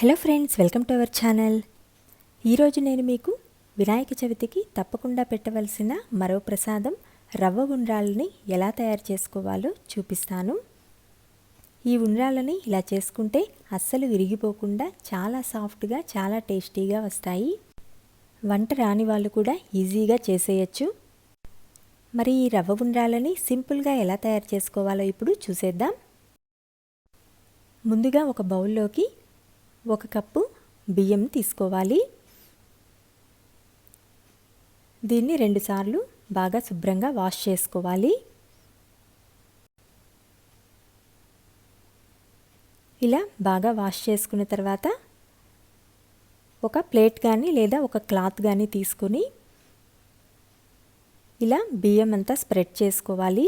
Hello friends welcome to our channel ఈరోజు నేను మీకు వినాయక చవితికి తప్పకుండా పెట్టవలసిన మరో ప్రసాదం రవ్వ ఉండ్రాలని ఎలా తయారు చేసుకోవాలో చూపిస్తాను. ఈ ఉండ్రాలని ఇలా చేసుకుంటే అస్సలు విరిగిపోకుండా చాలా సాఫ్ట్గా చాలా టేస్టీగా వస్తాయి. వంట రాని వాళ్ళు కూడా ఈజీగా చేసేయచ్చు. మరి ఈ రవ్వ ఉండ్రాలని సింపుల్గా ఎలా తయారు చేసుకోవాలో ఇప్పుడు చూసేద్దాం. ముందుగా ఒక బౌల్లోకి ఒక కప్పు బియ్యం తీసుకోవాలి. దీన్ని రెండుసార్లు బాగా శుభ్రంగా వాష్ చేసుకోవాలి. ఇలా బాగా వాష్ చేసుకున్న తర్వాత ఒక ప్లేట్ కానీ లేదా ఒక క్లాత్ కానీ తీసుకొని ఇలా బియ్యం అంతా స్ప్రెడ్ చేసుకోవాలి.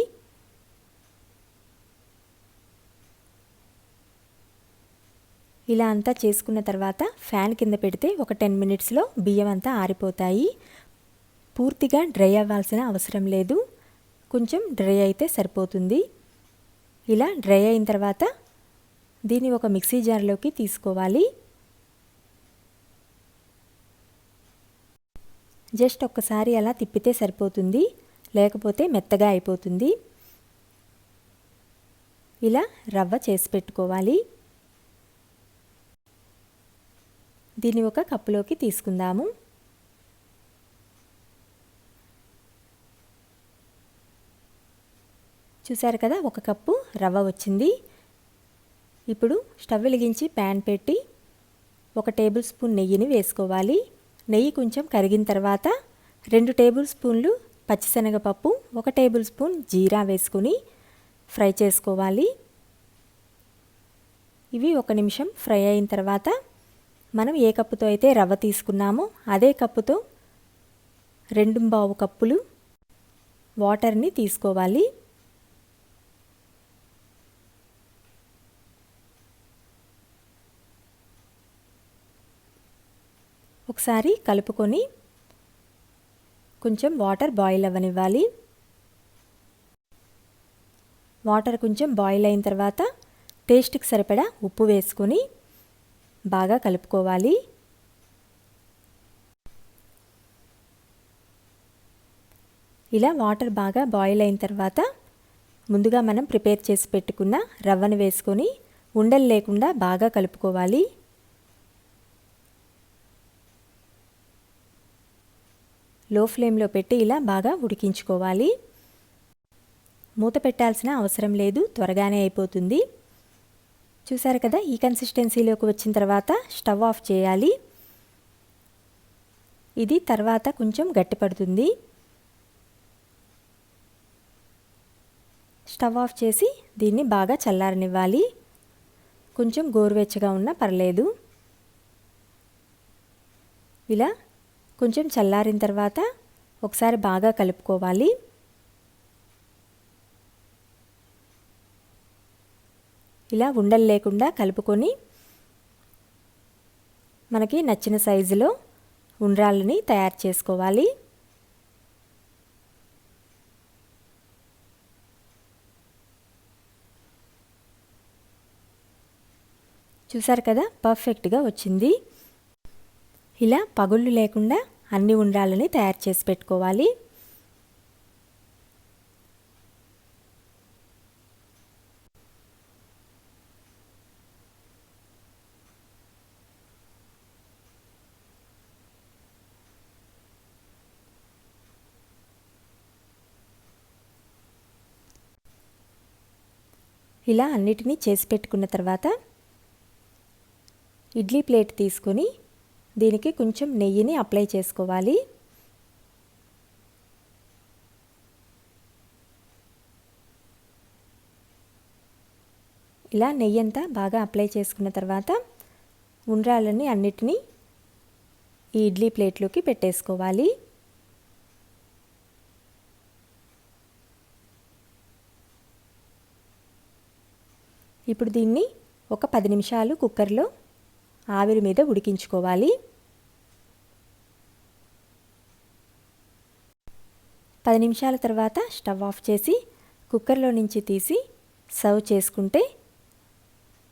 ఇలా అంతా చేసుకున్న తర్వాత ఫ్యాన్ కింద పెడితే ఒక టెన్ మినిట్స్లో బియ్యం అంతా ఆరిపోతాయి. పూర్తిగా డ్రై అవ్వాల్సిన అవసరం లేదు. కొంచెం డ్రై అయితే సరిపోతుంది. ఇలా డ్రై అయిన తర్వాత దీన్ని ఒక మిక్సీ జార్లోకి తీసుకోవాలి. జస్ట్ ఒక్కసారి అలా తిప్పితే సరిపోతుంది. లేకపోతే మెత్తగా అయిపోతుంది. ఇలా రవ్వ చేసి పెట్టుకోవాలి. దీన్ని ఒక కప్పులోకి తీసుకుందాము. చూసారు కదా ఒక కప్పు రవ్వ వచ్చింది. ఇప్పుడు స్టవ్ వెలిగించి ప్యాన్ పెట్టి ఒక టేబుల్ స్పూన్ నెయ్యిని వేసుకోవాలి. నెయ్యి కొంచెం కరిగిన తర్వాత రెండు టేబుల్ స్పూన్లు పచ్చిశనగపప్పు ఒక టేబుల్ స్పూన్ జీరా వేసుకుని ఫ్రై చేసుకోవాలి. ఇవి ఒక నిమిషం ఫ్రై అయిన తర్వాత మనం ఏ కప్పుతో అయితే రవ్వ తీసుకున్నామో అదే కప్పుతో రెండు బావు కప్పులు వాటర్ని తీసుకోవాలి. ఒకసారి కలుపుకొని కొంచెం వాటర్ బాయిల్ అవ్వనివ్వాలి. వాటర్ కొంచెం బాయిల్ అయిన తర్వాత టేస్ట్కి సరిపడా ఉప్పు వేసుకొని బాగా కలుపుకోవాలి. ఇలా వాటర్ బాగా బాయిల్ అయిన తర్వాత ముందుగా మనం ప్రిపేర్ చేసి పెట్టుకున్న రవ్వను వేసుకొని ఉండలు లేకుండా బాగా కలుపుకోవాలి. లో ఫ్లేమ్లో పెట్టి ఇలా బాగా ఉడికించుకోవాలి. మూత పెట్టాల్సిన అవసరం లేదు త్వరగానే అయిపోతుంది. చూసారు కదా ఈ కన్సిస్టెన్సీలోకి వచ్చిన తర్వాత స్టవ్ ఆఫ్ చేయాలి. ఇది తర్వాత కొంచెం గట్టిపడుతుంది. స్టవ్ ఆఫ్ చేసి దీన్ని బాగా చల్లారనివ్వాలి. కొంచెం గోరువెచ్చగా ఉన్నా పర్లేదు. ఇలా కొంచెం చల్లారిన తర్వాత ఒకసారి బాగా కలుపుకోవాలి. ఇలా ఉండలు లేకుండా కలుపుకొని మనకి నచ్చిన సైజులో ఉండ్రాలని తయారు చేసుకోవాలి. చూసారు కదా? పర్ఫెక్ట్గా వచ్చింది. ఇలా పగుళ్ళు లేకుండా అన్ని ఉండ్రాలని తయారు చేసి పెట్టుకోవాలి. ఇలా అన్నిటినీ చేసి పెట్టుకున్న తర్వాత ఇడ్లీ ప్లేట్ తీసుకొని దీనికి కొంచెం నెయ్యిని అప్లై చేసుకోవాలి. ఇలా నెయ్యి అంతా బాగా అప్లై చేసుకున్న తర్వాత ఉండ్రాలన్నీ అన్నిటినీ ఈ ఇడ్లీ ప్లేట్లోకి పెట్టేసుకోవాలి. ఇప్పుడు దీన్ని ఒక పది నిమిషాలు కుక్కర్లో ఆవిరి మీద ఉడికించుకోవాలి. పది నిమిషాల తర్వాత స్టవ్ ఆఫ్ చేసి కుక్కర్లో నుంచి తీసి సర్వ్ చేసుకుంటే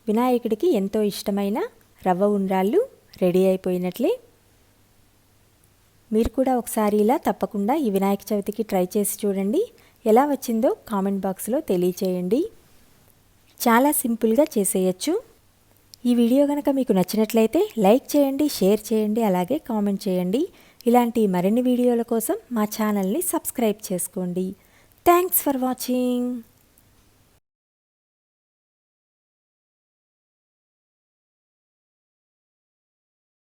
వినాయకుడికి ఎంతో ఇష్టమైన రవ్వ ఉండ్రాళ్ళు రెడీ అయిపోయినట్లే. మీరు కూడా ఒకసారి ఇలా తప్పకుండా ఈ వినాయక చవితికి ట్రై చేసి చూడండి. ఎలా వచ్చిందో కామెంట్ బాక్స్లో తెలియచేయండి. చాలా సింపుల్గా చేసేయచ్చు. ఈ వీడియో కనుక మీకు నచ్చినట్లయితే లైక్ చేయండి షేర్ చేయండి అలాగే కామెంట్ చేయండి. ఇలాంటి మరిన్ని వీడియోల కోసం మా ఛానల్ని సబ్స్క్రైబ్ చేసుకోండి. Thanks for watching.